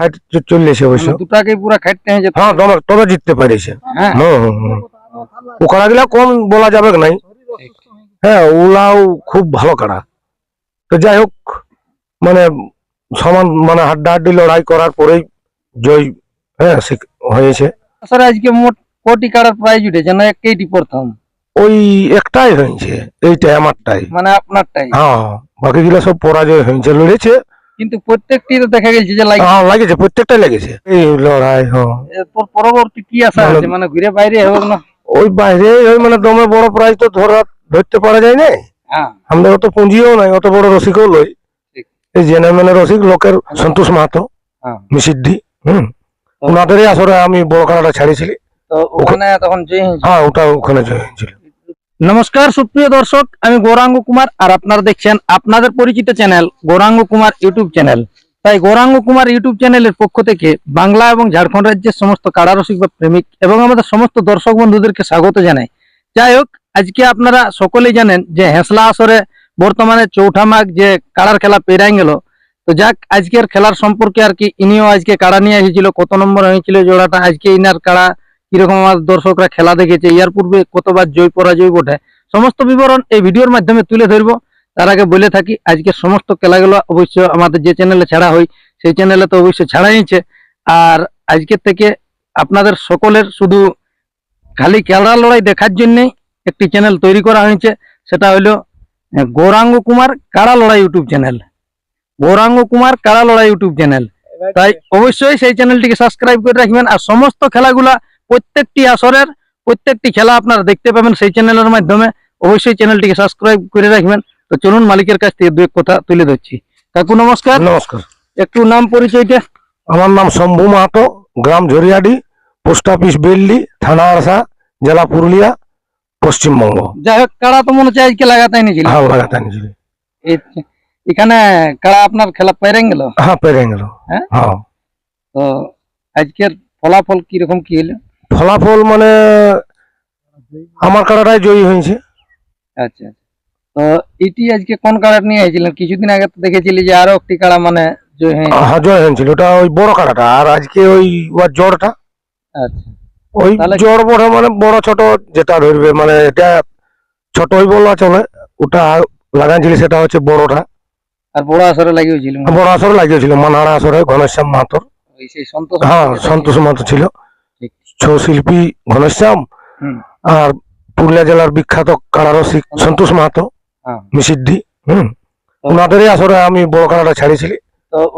Fight চলেছে অবশ্য। মানে দুটাকে পুরো খাটতে হয়ে হ্যাঁ তবে তবে জিততে পারিছে। হ্যাঁ। ও কাড়াগুলা কম বলা যাবে নাই? হ্যাঁ ওলাও খুব ভালো কাড়া। তো যাই হোক মানে সমান মানে হাড্ডাহাড্ডি লড়াই করার পরেই জয় হ্যাঁ হয়েছে। স্যার আজকে মোট কোটি কাড়ার প্রাইজ উঠেছে না একটাই প্রথম? ওই একটাই হয়েছে এইটাই আমারটাই। মানে আপনারটাই? হ্যাঁ বাকিগুলো সব পরাজয় হয়েছে লড়েছে। কিন্তু প্রত্যেকটি তো দেখা গেছে যে লাইক হ্যাঁ লাগেছে প্রত্যেকটাই লেগেছে এই লড়াই হ্যাঁ এরপর পরবর্তী কি আশা আছে মানে ঘুরে বাইরে হবে না? ওই বাইরে ওই মানে দমে বড় প্রাইজ তো ধরা ধরতে পারা যায় না হ্যাঁ। আমাদের অত পুঁজিও নাই অত বড় রসিকও লই। এই জেনে মানে রসিক লোকের সন্তোষ মাহাতো হ্যাঁ। মিসিদ্ধি হম? ওনাদেরই আসরে আমি বড় কানাটা ছাড়িয়েছিলি। তো ওখানে তখন যে হ্যাঁ ওটা ওখানে জয় হয়েছিল। নমস্কার, সুপ্রিয় দর্শক, আমি গৌরাঙ্গ কুমার আর আপনারা দেখছেন আপনাদের পরিচিত channel Gouranga Kumar YouTube channel. তাই গৌরাঙ্গ কুমার ইউটিউব চ্যানেলের পক্ষ থেকে বাংলা এবং ঝাড়খণ্ড রাজ্যের সমস্ত কারারসিক বা প্রেমিক এবং আমাদের সমস্ত দর্শক বন্ধুদেরকে স্বাগত জানাই। যাই হোক, আজকে আপনারা সকলেই জানেন যে হেসলা আসরে বর্তমানে চৌঠা মাঘ যে কাড়ার খেলা পেরাই গেল। তো যাক, আজকের খেলার সম্পর্কে আর কি, ইনিও আজকে কাড়া নিয়ে এসেছিল, কত নম্বর হয়েছিল জোড়াটা, আজকে ইনার কাড়া কীরকম আমার দর্শকরা খেলা দেখেছে ইয়ার পূর্বে কতবার জয় পরাজয় বটে সমস্ত বিবরণ এই ভিডিওর মাধ্যমে তুলে ধরবো। তার আগে বলে থাকি আজকে সমস্ত খেলাগুলো অবশ্য আমাদের যে চ্যানেলে ছাড়া হয় সেই চ্যানেলে তো অবশ্যই ছাড়াইছে আর আজকের থেকে আপনাদের সকলের শুধু খালি খেলা লড়াই দেখার জন্যই একটি চ্যানেল তৈরি করা হয়েছে সেটা হলো গৌরাঙ্গ কুমার কাড়া লড়াই ইউটিউব চ্যানেল গৌরাঙ্গ কুমার কাড়া লড়াই ইউটিউব চ্যানেল তাই অবশ্যই সেই চ্যানেলটিকে সাবস্ক্রাইব করে রাখবেন আর সমস্ত খেলাগুলা প্রত্যেকটি আসরের প্রত্যেকটি খেলা আপনারা দেখতে পাবেন সেই চ্যানেলের মাধ্যমে। অবশ্যই চ্যানেলটিকে সাবস্ক্রাইব করে রাখবেন। তো চলুন মালিকের কাছ থেকে দু এক কথা তুলে ধরছি। কাকু নমস্কার। নমস্কার। একটু নাম পরিচয়টা? আমার নাম শম্ভু মাহাতো গ্রাম ঝরিয়াডি পোস্ট অফিস বেল্লি থানা আরসা জেলা পুরুলিয়া পশ্চিমবঙ্গ। যাই হোক কাড়া তো মনে হচ্ছে আজকে লাগাতাই নিয়েছিল হ্যাঁ লাগাতে নিয়েছিল এখানে কাড়া আপনার খেলা পেরে গেল? হ্যাঁ পেরে গেল। হ্যাঁ? হ্যাঁ। তো আজকের ফলাফল কীরকম কি হলো? ফলাফল মানে আমার কাড়াটাই জয়ী হয়েছে। আচ্ছা আচ্ছা। তো এটি আজকে কোন কাড়া নিয়ে এসেছিলেন কিছুদিন আগে তো দেখেছিলি যে আরও একটি কাড়া মানে জয় হয়ে হ্যাঁ জয় হয়েছিল। ওটা ওই বড় কাড়াটা আর আজকে ওই ওর জ্বরটা। আচ্ছা। ওই জ্বর বড় মানে বড় ছোট যেটা ধরবে মানে এটা ছোটই বলা চলে। ওটা লাগাইছিল সেটা হচ্ছে বড়টা। আর বড় আসরে লাগিয়েছিল। বড় আসরে লাগিয়েছিল মানাড়া আসরে ঘনশ্যাম মাহাতোর। ওই সেই সন্তোষ হ্যাঁ সন্তোষ মাহাতো ছিল। ছৌ শিল্পী ঘনশ্যাম। আর পুরুলিয়া জেলার বিখ্যাত কারারসিক সন্তোষ মাহাতো হ্যাঁ। মিসিদ্ধি হম। ওনাদেরই আসরে আমি বড় কারাটা ছাড়িয়েছিলি।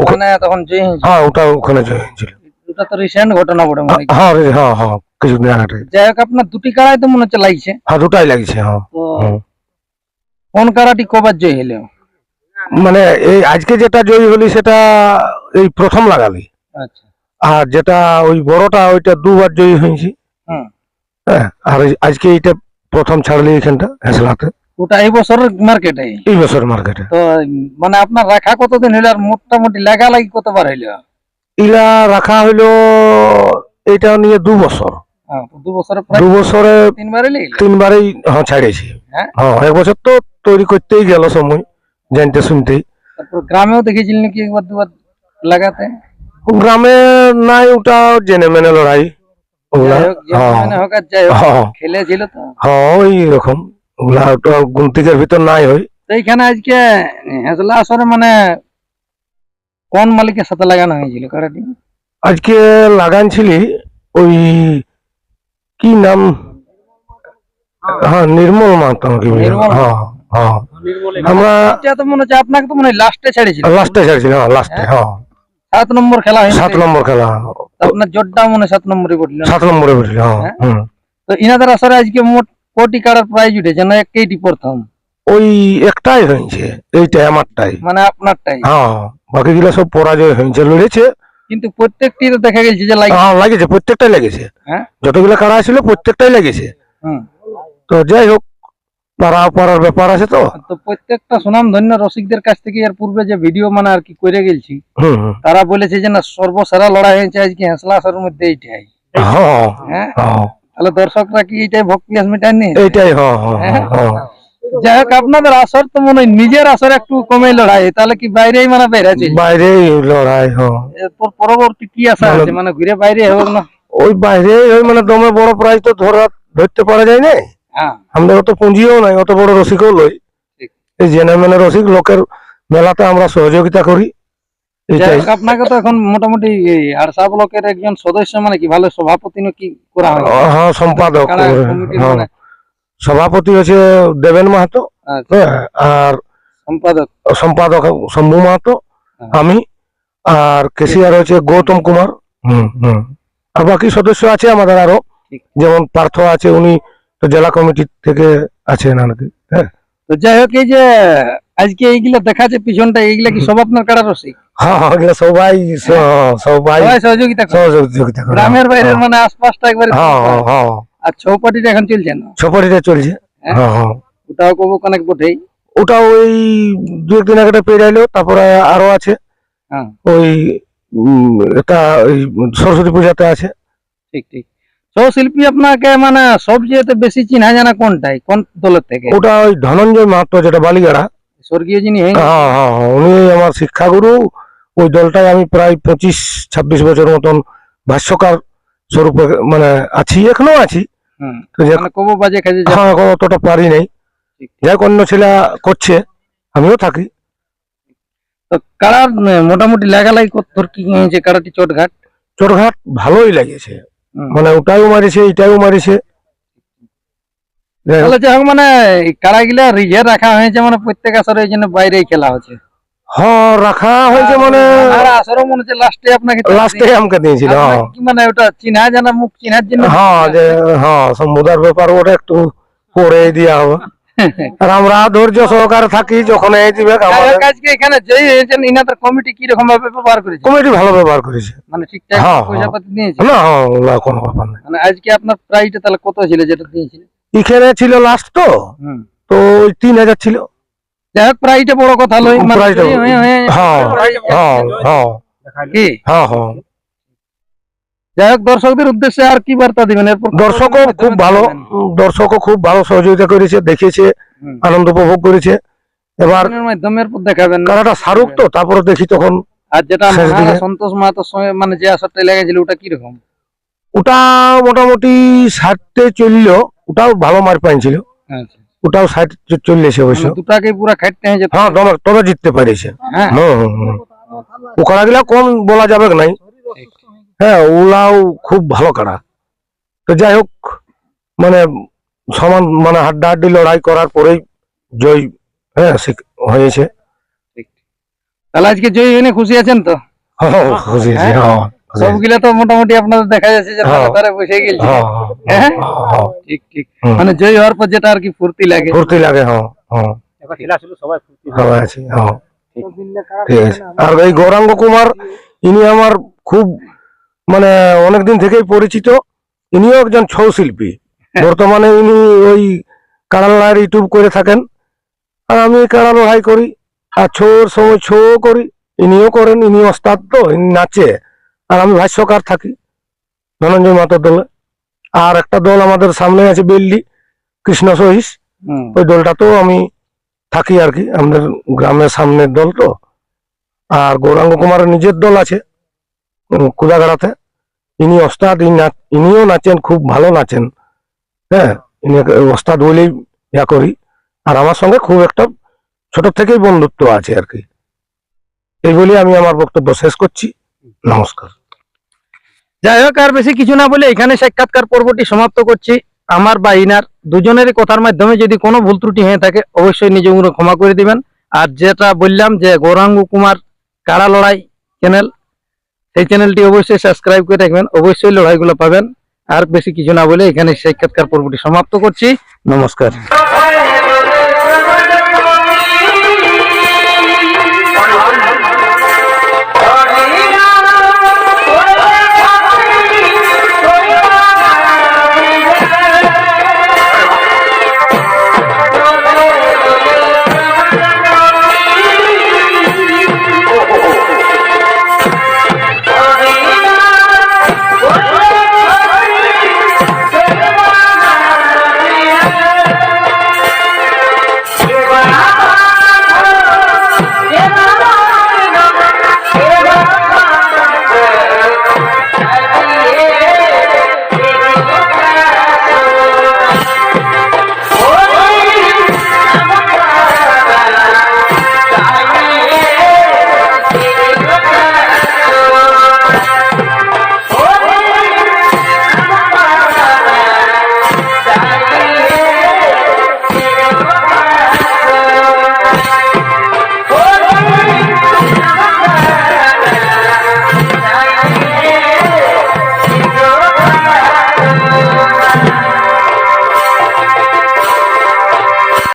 ওখানে তখন হ্যাঁ ওটা ওখানে জয় হয়েছিল। ওটা তো রিসেন্ট ঘটনা বটে মনে হয়। হ্যাঁ হ্যাঁ হ্যাঁ যাই হোক আপনার দুটি তো মনে হচ্ছে লাগছে। হ্যাঁ দুটাই লাগছে হ্যাঁ কোন কাড়াটি কবার জয় হলো? মানে এই আজকে যেটা জয়ী হলি সেটা এই প্রথম লাগালি। আচ্ছা। আর যেটা ওই বড়টা ওইটা দুবার জয়ী হয়েছি। হ্যাঁ আর আজকে এইটা প্রথম ছাড়লি এখানটা হেসলাতে। ওটা এই বছরের মার্কেটে এই বছর মার্কেটে তো মানে আপনার রাখা কতদিন হইল আর মোটামুটি লাগা লাগি কতবার হইল? ইলা রাখা হইল এইটা নিয়ে দু বছর। হ্যাঁ, দু বছরে দু বছরে তিনবারই হ্যাঁ ছাড়িয়েছি। হ্যাঁ? হ্যাঁ এক বছর তো তৈরি করতেই গেল সময় জানতে শুনতেই। তারপর গ্রামেও দেখেছিলেন নাকি একবার দুবার লাগাতে? গ্রামে নাই ওটা জেনে মেনে লড়াই। হ্যাঁ। হ্যাঁ। খেলেছিল তো। হ্যাঁ ওই রকম। ওগুলা তো গুনতিকের ভিতর নাই হই এইখানে আজকে আসরে মানে কোন মালিকের সাথে লাগানো হয়েছিল কাড়াটি আজকে লাগানছিলি ওই কি নাম? হ্যাঁ নির্মল মাহাতো নাকি হ্যাঁ হ্যাঁ। আমরা তো মনে হচ্ছে আপনাকে তো মনে হয় লাস্টে ছেড়েছিল লাস্টে হ্যাঁ। হ্যাঁ। সাত নম্বর খেলা সাত নম্বর খেলা। আপনার জোরটা মনে সাত নম্বরে পড়ল সাত নম্বরে বসলি হ্যাঁ হ্যাঁ? তো ইনাদের আসরে আজকে মোট কোটি কাড়ার প্রাইজ উঠেছে? না একটাই প্রথম? ওই একটাই হয়েছে এইটাই আমারটাই। মানে আপনারটাই? হ্যাঁ বাকিগুলো সব পরাজয় হয়েছে লড়েছে। কিন্তু প্রত্যেকটি দেখা গেছে যে হ্যাঁ লাগেছে প্রত্যেকটাই লেগেছে। হ্যাঁ? যতগুলো কারা ছিল প্রত্যেকটাই লেগেছে। হুম। তো যাই হোক পাড়া পাড়ার ব্যাপার আছে তো? তো প্রত্যেকটা সুনাম ধন্য রসিকদের কাছ থেকে এর পূর্বে যে ভিডিও মানে আর কি করে হুম। তারা বলেছে যে না সর্বসেরা লড়াই হয়েছে আজকে হেসলা মধ্যে এইটাই। হ্যাঁ হ্যাঁ হ্যাঁ? তাহলে দর্শকরা কি এইটাই এইটাই যাই হোক আপনাদের আসর তো মনে হয় নিজের আসর একটু কমে লড়াই তাহলে কি বাইরেই মানে বাইরে আছে? বাইরে লড়াই এরপর পরবর্তী কি আশা মানে- আছে? মানে ঘুরে বাইরে হবে না। ওই বাইরে ওই মানে দমে বড় প্রাইজ তো ধরা ধরতে পারা যায় না আমাদের অত পুঁজিও নাই অত বড় রসিকও লই। এই জেনে মেনে রসিক লোকের মেলাতে আমরা সহযোগিতা করি। আপনাকে তো এখন মোটামুটি এই আরসা ব্লকের একজন সদস্য মানে কি ভালো সভাপতি কি করা হয়? হ্যাঁ সম্পাদক হ্যাঁ। মানে? সভাপতি হচ্ছে দেবেন মাহাতো। আচ্ছা, হ্যাঁ আর সম্পাদক। সম্পাদক শম্ভু মাহাতো হ্যাঁ। আমি আর কেসিয়ার হচ্ছে গৌতম কুমার। হুম হুম। আর বাকি সদস্য আছে আমাদের আরও। যেমন পার্থ আছে উনি তো জেলা কমিটি থেকে আছেন আর কি হ্যাঁ। তো যাই হোক এই যে আজকে এইগুলা দেখাচ্ছে পিছনটা এইগুলা কি সব আপনার কাড়া রসিক হ্যাঁ হ্যাঁ, সবাই সবাই সবাই সহযোগিতা সহযোগিতা গ্রামের বাইরের মানে আশপাশটা একবারে হ্যাঁ হ্যাঁ হ্যাঁ। আর এখন চলছে না? ছপরিটা চলছে। হ্যাঁ। হ্যাঁ হ্যাঁ। ওটাও কবো কানেক বটেই। ওটা ওই দু একদিন আগে পেরাইলো তারপরে আরও আছে। হ্যাঁ। ওই উম, এটা ওই সরস্বতী পূজাতে আছে। ঠিক ঠিক। সহশিল্পী আপনাকে মানে সবচেয়ে বেশি চিনা জানা কোনটাই? কোন দলের থেকে? ওটা ওই ধনঞ্জয় মাহাতো যেটা বালিগাড়া। স্বর্গীয় যিনি হ্যাঁ হ্যাঁ হ্যাঁ, উনি আমার শিক্ষাগুরু। ওই দলটায় আমি প্রায় পঁচিশ ছাব্বিশ বছর মতন ভাষ্যকার স্বরূপে মানে আছি এখনও আছি। তো মানে হ্যাঁ অতটা পারি নাই। যাই অন্য ছেলে করছে আমিও থাকি। তো কাড়ার মোটামুটি লাগালাই কত কি হয়েছে? কাড়াটি চটঘাট? চোরঘাট ভালোই লাগিয়েছে। মানে ওটাও মারিছে এটাও মারিছে। তাহলে যাই হোক মানে কারা গিলা রিজে রাখা হয়েছে মানে প্রত্যেক আসরে এই জন্য বাইরেই খেলা হচ্ছে। হ্যাঁ রাখা হয়েছে মানে আর আসরে মনে হচ্ছে লাস্টে আপনাকে লাস্টে আমাকে দিয়েছিল হ্যাঁ। কি মানে ওটা চিনা জানা মুখ চিনার জন্য হ্যাঁ হ্যাঁ সমুদার ব্যাপার ওটা একটু পরে দিয়া হবে। আর আমরা ধৈর্য সহকারে থাকি যখন এই দিবে যাই আমাদের হোক, আজকে এখানে যেই হয়েছেন ইনাদের কমিটি কি রকম ভাবে ব্যবহার করেছে? কমিটি ভালো ব্যবহার করেছে। মানে ঠিকঠাক হ্যাঁ, পয়সা হ্যাঁ। পাতি দিয়েছে? না কোনো ব্যাপার নেই। মানে আজকে আপনার প্রাইসটা তাহলে কত ছিল যেটা দিয়েছিল এখানে ছিল লাস্ট তো। হুম। তো তিন হাজার ছিল। যাই হোক প্রাইসটা বড় কথা লই মানে প্রাইসটা জয়ী হয়ে- হয়ে- হ্যাঁ। কি? হ্যাঁ হ্যাঁ। যাই হোক দর্শকদের উদ্দেশ্যে আর কি বার্তা দিবেন? এরপর দর্শকও খুব ভালো দর্শকও খুব ভালো সহযোগিতা করেছে দেখিয়েছে হুম। আনন্দ উপভোগ করেছে। এবার মাধ্যমে দেখাবেন কারাটা শাহরুখ তো তারপরে দেখি তখন আর যেটা। সন্তোষ মাহাতোর সঙ্গে মানে যে আসরটা লেগেছিল ওটা কীরকম? ওটা মোটামুটি ষাটতে চলল ওটাও ভালো মার পাইছিল। আচ্ছা। ওটাও ষাট চল্লিশে অবশ্য। মানে দুটাকে পুরো খাটতে হয়েছে। হ্যাঁ তবে জিততে পারিছে হ্যাঁ। হুম হুম, হুম। ও কাড়াগুলা কম বলা যাবে নাই? হ্যাঁ ওলাও খুব ভালো কাড়া তো যাই হোক মানে সমান মানে হাড্ডাহাড্ডি লড়াই করার পরেই জয় হ্যাঁ হয়েছে। তাহলে আজকে জয়ী হয়ে খুশি আছেন তো? হ্যাঁ, খুশি আছি, হ্যাঁ, সবগুলা তো মোটামুটি আপনাদের দেখা যাচ্ছে যে হ্যাঁ। ধারে ধারে বসে গেছে। হ্যাঁ, হ্যাঁ, হ্যাঁ? হ্যাঁ, ঠিক ঠিক। মানে জয়ী হওয়ার পর যেটা আর কি ফুর্তি লাগে। ফুর্তি লাগে হ্যাঁ হ্যাঁ। সবাই আছি হ্যাঁ। ঠিক আছে। আর এই গৌরাঙ্গ কুমার ইনি আমার খুব মানে অনেকদিন থেকেই পরিচিত। ইনিও একজন ছৌ শিল্পী বর্তমানে ইনি ওই কাড়া লড়াইয়ের ইউটিউব করে থাকেন। আর আমি কাড়া লড়াই করি। আর ছৌর সময় ছৌ করি। ইনিও করেন ইনি ওস্তাদ তো ইনি নাচে। আর আমি ভাষ্যকার থাকি ধনঞ্জয় মাতার দলে। আর একটা দল আমাদের সামনে আছে বেল্লি কৃষ্ণ সহিস। ওই দলটাতেও আমি থাকি আর কি। আমাদের গ্রামের সামনের দল তো। আর গৌরাঙ্গ কুমারের নিজের দল আছে কুদাগাড়াতে। ইনি ওস্তাদ ইনিও নাচেন, খুব ভালো নাচেন। হ্যাঁ ইনি ওস্তাদ বলেই ইয়া করি। আর আমার সঙ্গে খুব একটা ছোট থেকেই বন্ধুত্ব আছে আর কি। এই বলে আমি আমার বক্তব্য শেষ করছি। নমস্কার। যাই হোক, আর বেশি কিছু না বলে এখানে সাক্ষাৎকার পর্বটি সমাপ্ত করছি। আমার বা ইনার দুজনেরই কথার মাধ্যমে যদি কোনো ভুল ত্রুটি হয়ে থাকে, অবশ্যই নিজ উগ্র ক্ষমা করে দিবেন। আর যেটা বললাম যে গৌরাঙ্গ কুমার কাড়া লড়াই চ্যানেল সেই চ্যানেলটি অবশ্যই সাবস্ক্রাইব করে রাখবেন। অবশ্যই লড়াইগুলো পাবেন। আর বেশি কিছু না বলে এখানে সাক্ষাৎকার পর্বটি সমাপ্ত করছি। নমস্কার।